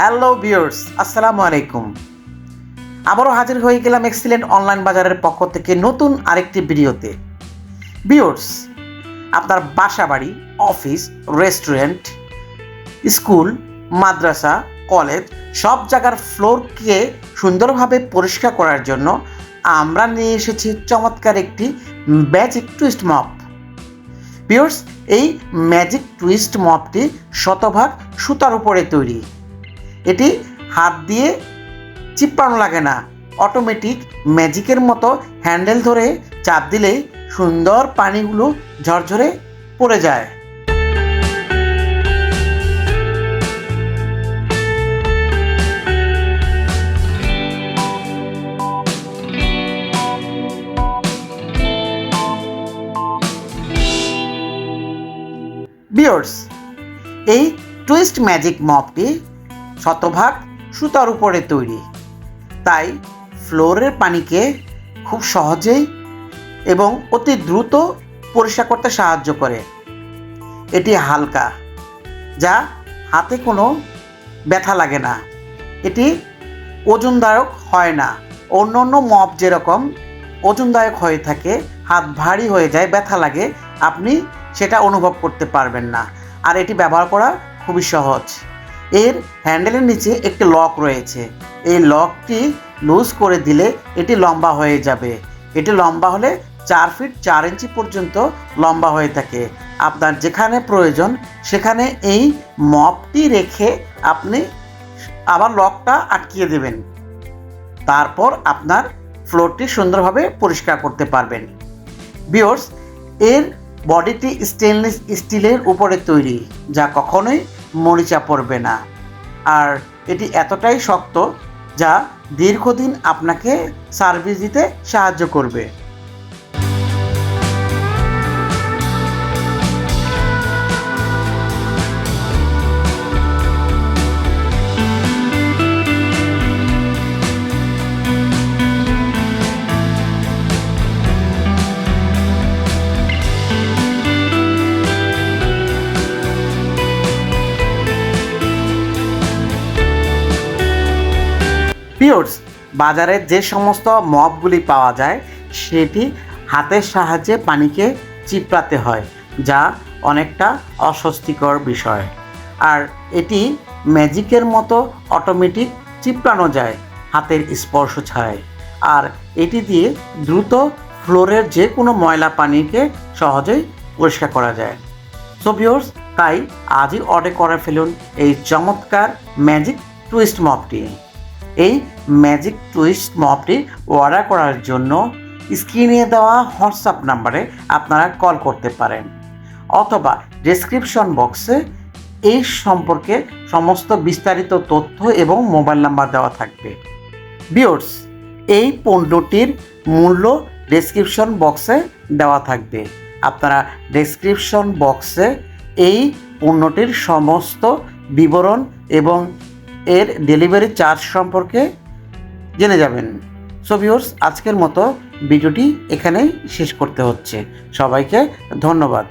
Hello বিয়ার্স আসসালামু আলাইকুম আবারও হাজির হয়ে গেলাম এক্সিলেন্ট অনলাইন বাজারের পক্ষ থেকে নতুন আরেকটি ভিডিওতে। বিয়ার্স আপনার বাসা বাড়ি অফিস রেস্টুরেন্ট স্কুল মাদ্রাসা কলেজ সব জায়গার ফ্লোরকে সুন্দরভাবে পরিষ্কার করার জন্য আমরা নিয়ে এসেছি চমৎকার একটি ম্যাজিক টুইস্ট মপ পিওর্স এই ম্যাজিক টুইস্ট মপটি শতভাগ সুতার উপরে তৈরি। এটি হাত দিয়ে চিপড়ানো লাগে না। অটোমেটিক ম্যাজিকের মতো হ্যান্ডেল ধরে চাপ দিলেই সুন্দর পানিগুলো ঝরঝরে পড়ে যায়। বিয়ার্স এই টুইস্ট ম্যাজিক মপটি শতভাগ সুতার উপরে তৈরি। তাই ফ্লোরের পানিকে খুব সহজেই এবং অতি দ্রুত পরিষ্কার করতে সাহায্য করে। এটি হালকা, যা হাতে কোনো ব্যথা লাগে না। এটি ওজনদায়ক হয় না। অন্য অন্য মপ যেরকম ওজনদায়ক হয়ে থাকে, হাত ভারী হয়ে যায়, ব্যথা লাগে, আপনি সেটা অনুভব করতে পারবেন না। আর এটি ব্যবহার করা খুবই সহজ। এর হ্যান্ডেলের নিচে একটি লক রয়েছে। এই লকটি লুজ করে দিলে এটি লম্বা হয়ে যাবে। এটি লম্বা হলে চার ফিট চার ইঞ্চি পর্যন্ত লম্বা হয়ে থাকে। আপনার যেখানে প্রয়োজন সেখানে এই মপটি রেখে আপনি আবার লকটা আটকিয়ে দেবেন। তারপর আপনার ফ্লোরটি সুন্দরভাবে পরিষ্কার করতে পারবেন। বিয়র্স এর বডিটি স্টেনলেস স্টিলের উপরে তৈরি, যা কখনোই মরিচা পড়বে না। আর এটি এতটাই শক্ত যা দীর্ঘদিন আপনাকে সার্ভিস দিতে সাহায্য করবে। পিওর্স বাজারে যে সমস্ত মপগুলি পাওয়া যায়, সেটি হাতের সাহায্যে পানিকে চিপড়াতে হয়, যা অনেকটা অস্বস্তিকর বিষয়। আর এটি ম্যাজিকের মতো অটোমেটিক চিপড়ানো যায়, হাতের স্পর্শ ছাড়াই। আর এটি দিয়ে দ্রুত ফ্লোরের যে কোনো ময়লা পানিকে সহজেই পরিষ্কার করা যায়। সো ভিউর্স তাই আজই অর্ডার করে ফেলুন এই চমৎকার ম্যাজিক টুইস্ট মপটি এই ম্যাজিক টুইস্ট মপটি অর্ডার করার জন্য স্ক্রিনে দেওয়া হোয়াটসঅ্যাপ নাম্বারে আপনারা কল করতে পারেন। অথবা ডেসক্রিপশন বক্সে এই সম্পর্কে সমস্ত বিস্তারিত তথ্য এবং মোবাইল নাম্বার দেওয়া থাকবে। বিওর্স এই পণ্যটির মূল্য ডেসক্রিপশন বক্সে দেওয়া থাকবে। আপনারা ডেসক্রিপশন বক্সে এই পণ্যটির সমস্ত বিবরণ এবং এর ডেলিভারি চার্জ সম্পর্কে জেনে যাবেন। সো ভিউর্স আজকের মতো ভিডিওটি এখানেই শেষ করতে হচ্ছে। সবাইকে ধন্যবাদ।